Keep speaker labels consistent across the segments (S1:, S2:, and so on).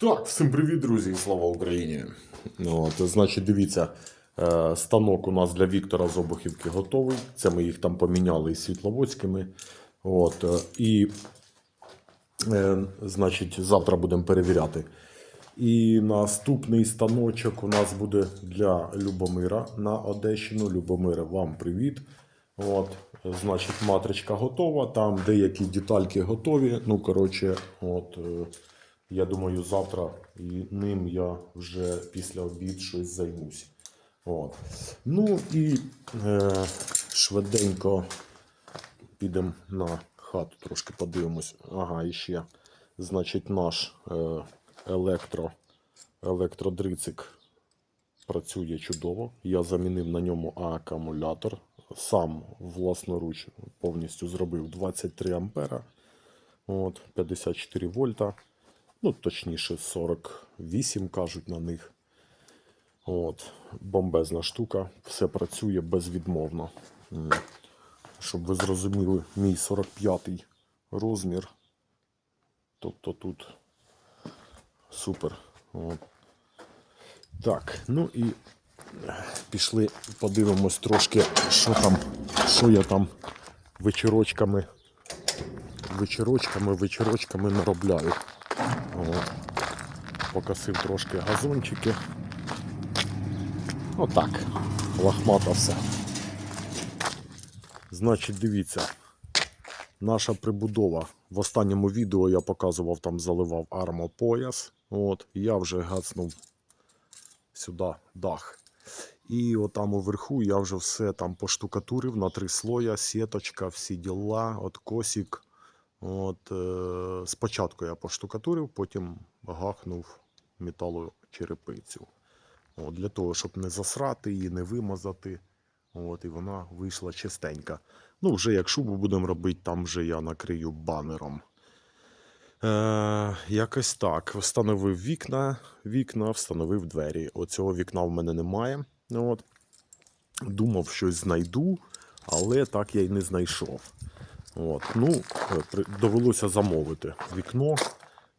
S1: Так, всім привіт, друзі, і слава Україні. Ну, От, значить, дивіться, е, станок у нас для Віктора з Обухівки готовий. Це ми їх там поміняли із світловодськими. От, е, і, е, значить, завтра будемо перевіряти. І наступний станочок у нас буде для Любомира на Одещину. Любомире, вам привіт. От, значить, матричка готова, там деякі детальки готові. Ну, коротше, от, я думаю, завтра ним я вже після обід щось займусь. От. Ну і е, швиденько підемо на хату, трошки подивимось. Ага, і ще, значить, наш е, електро, електродрицик працює чудово. Я замінив на ньому акумулятор. Сам власноруч повністю зробив 23 ампера. От, 54 вольта. Ну, точніше, 48 кажуть на них. От, бомбезна штука. Все працює безвідмовно. Щоб ви зрозуміли, мій 45 розмір. Тобто тут супер. От. Так, ну і пішли, подивимось трошки, що там, що я там вечірочками, вечірочками, вечірочками наробляю. От. Покосив трошки газончики. Отак. Лахмата все. Значить, дивіться. Наша прибудова. В останньому відео я показував, там заливав армопояс. От, я вже гацнув сюди дах. І отам уверху я вже все там поштукатурив на три слоя, сіточка, всі діла, от косик. От, е, спочатку я поштукатурив, потім гахнув металу черепицю. От, для того, щоб не засрати її, не вимазати. От, і вона вийшла чистенька. Ну, вже як шубу будемо робити, там вже я накрию банером. Е, якось так. Встановив вікна, вікна, встановив двері. Оцього вікна в мене немає. От. Думав, щось знайду, але так я й не знайшов. От. Ну, е, довелося замовити вікно.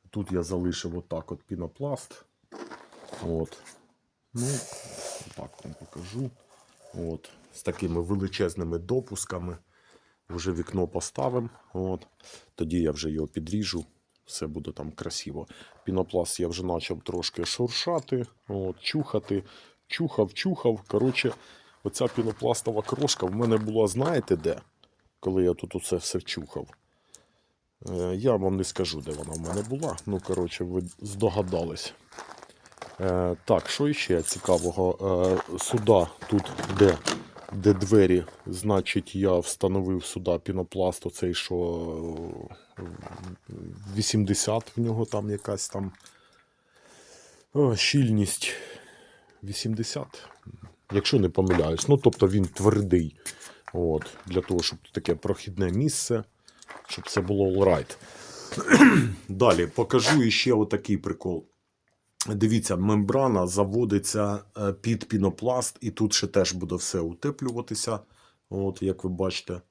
S1: Тут я залишив отак от пінопласт. От. Ну, так вам покажу. От. З такими величезними допусками. Вже вікно поставимо. От. Тоді я вже його підріжу. Все буде там красиво. Пінопласт я вже почав трошки шуршати, от, чухати. Чухав, чухав. Коротше, оця пінопластова крошка в мене була, знаєте де? Коли я тут усе все чухав. Е, Я вам не скажу, де вона в мене була. Ну, коротше, ви здогадались. Е, так, що ще цікавого? Е, сюди, тут, де, де двері, значить, я встановив сюди пінопласт, оцей, що е, 80 в нього там якась там щільність 80, якщо не помиляюсь. Ну, тобто він твердий. От, для того, щоб таке прохідне місце, щоб це було right. Далі покажу іще отакий прикол. Дивіться, мембрана заводиться е, під пінопласт, і тут ще теж буде все утеплюватися. От, як ви бачите,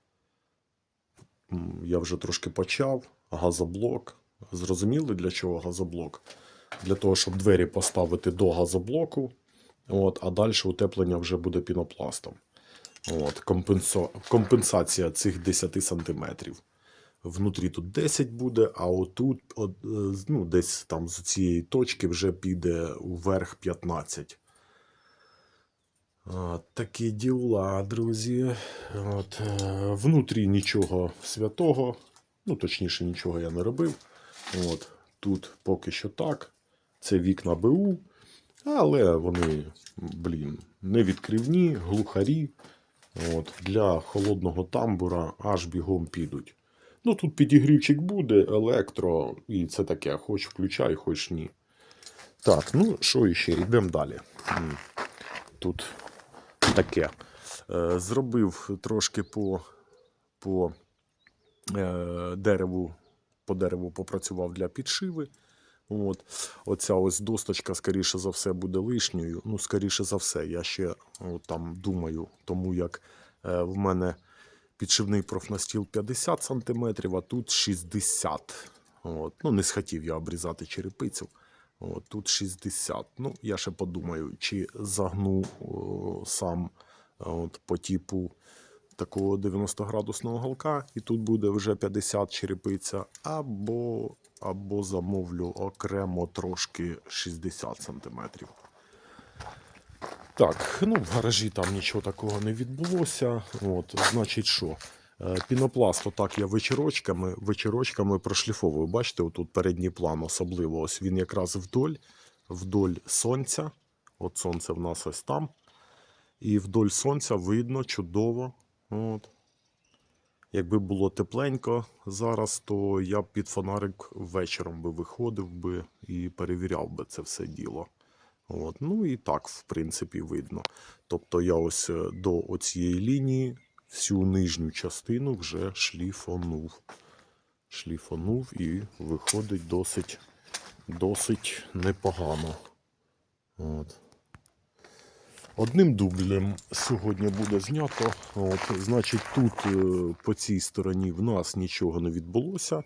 S1: я вже трошки почав. Газоблок. Зрозуміли, для чого газоблок? Для того, щоб двері поставити до газоблоку, от, а далі утеплення вже буде пінопластом. От. Компенсація цих 10 сантиметрів. Внутрі тут 10 буде, а отут, от, е, ну, десь там з цієї точки вже піде вверх 15. От, такі діла, друзі. От, е, внутрі нічого святого. Ну, точніше, нічого я не робив. От, тут поки що так. Це вікна БУ. Але вони, блін, не відкривні, глухарі. От, для холодного тамбура аж бігом підуть. Ну, тут підігрівчик буде, електро, і це таке, хоч включай, хоч ні. Так, ну що іще, йдемо далі. Тут таке. Е, Зробив трошки по, по е, дереву, по дереву попрацював для підшиви. От. Оця ось досточка, скоріше за все, буде лишньою. Ну, скоріше за все, я ще от, там думаю, тому як е, в мене підшивний профнастіл 50 см, а тут 60 От. Ну, не схотів я обрізати черепицю. От, тут 60. Ну, я ще подумаю, чи загну о, сам от, по типу такого 90-градусного голка, і тут буде вже 50 черепиця, або, або замовлю окремо трошки 60 сантиметрів. Так, ну в гаражі там нічого такого не відбулося. От, значить, що? Е, Пінопласт, отак я вечірочками, вечірочками прошліфовую. Бачите, отут передній план особливо. Ось він якраз вдоль, вдоль сонця. От сонце в нас ось там. І вдоль сонця видно чудово. От. Якби було тепленько зараз, то я б під фонарик вечором би виходив би і перевіряв би це все діло. От. Ну і так, в принципі, видно. Тобто я ось е, до оцієї лінії всю нижню частину вже шліфонув. Шліфонув і виходить досить, досить непогано. От. Одним дублем сьогодні буде знято. От, значить, тут е, по цій стороні в нас нічого не відбулося.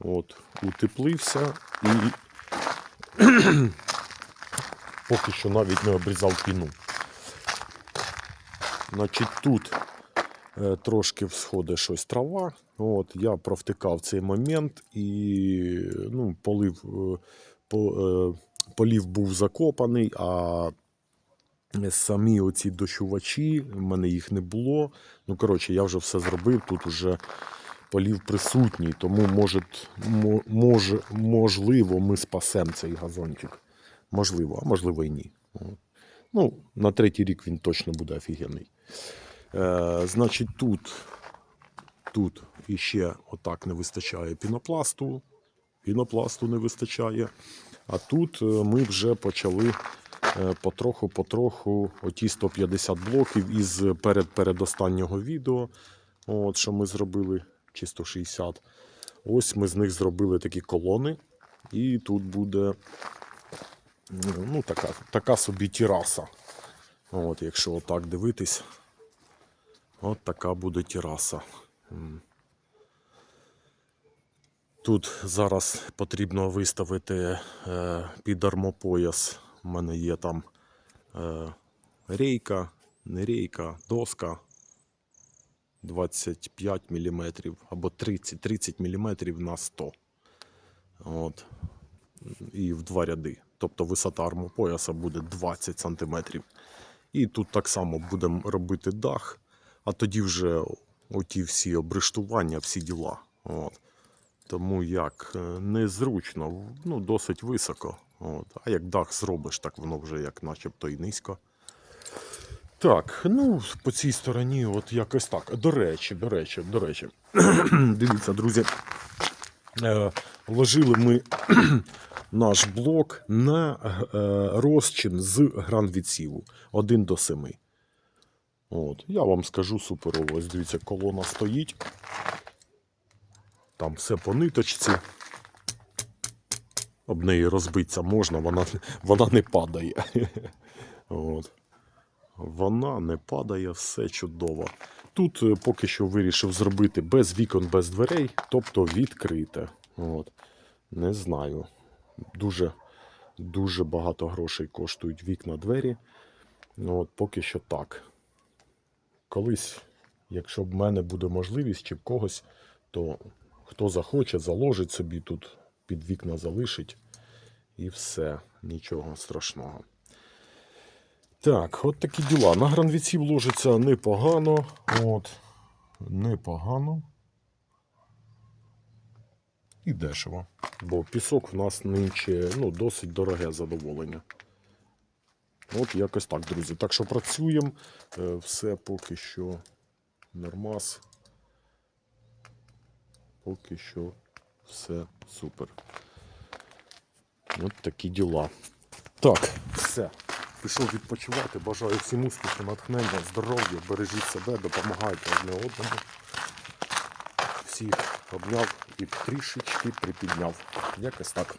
S1: От, утеплився і поки що навіть не обрізав піну. Значить, тут е, трошки всходить щось трава. От, я провтикав цей момент і ну, полив, е, по, полів був закопаний, а самі оці дощувачі, в мене їх не було. Ну, коротше, я вже все зробив. Тут вже полів присутній, тому може, мо- може, можливо, ми спасемо цей газончик. Можливо, а можливо і ні. Ну, на третій рік він точно буде офігенний. Е, значить, тут, тут іще отак не вистачає пінопласту. Пінопласту не вистачає. А тут е, ми вже почали е, потроху-потроху оті 150 блоків із перед передостаннього відео, от, що ми зробили, чи 160. Ось ми з них зробили такі колони. І тут буде ну, така, така собі тераса. От, якщо отак дивитись, от така буде тераса. Тут зараз потрібно виставити е, під армопояс. У мене є там е, рейка, не рейка, доска 25 мм або 30, 30 мм на 100. От. І в два ряди. Тобто висота армопояса буде 20 см. І тут так само будемо робити дах, а тоді вже оті всі обрештування, всі діла. От. Тому як е, незручно, ну, досить високо. От. А як дах зробиш, так воно вже як начебто і низько. Так, ну, по цій стороні, от якось так. До речі, до речі, до речі. Дивіться, друзі. Е, Вложили ми наш блок на е, розчин з гранвідсіву 1 до 7. От, я вам скажу суперово. Ось дивіться, колона стоїть. Там все по ниточці. Об неї розбитися можна, вона, вона не падає. От. Вона не падає, все чудово. Тут е, поки що вирішив зробити без вікон, без дверей, тобто відкрите. От. Не знаю. Дуже, дуже багато грошей коштують вікна двері. Ну, от поки що так. Колись, якщо в мене буде можливість чи в когось, то хто захоче, заложить собі тут під вікна залишить. І все, нічого страшного. Так, от такі діла. На гранвіці вложиться непогано. От. Непогано. І дешево. Бо пісок в нас нинче ну, досить дороге задоволення. От якось так, друзі. Так що працюємо. Е, Все поки що нормас. Поки що все супер. От такі діла. Так, все. Пішов відпочивати. Бажаю всім успіху, натхнення, здоров'я, бережіть себе, допомагайте одне одному. Всіх обняв і трішечки припідняв. Якось так.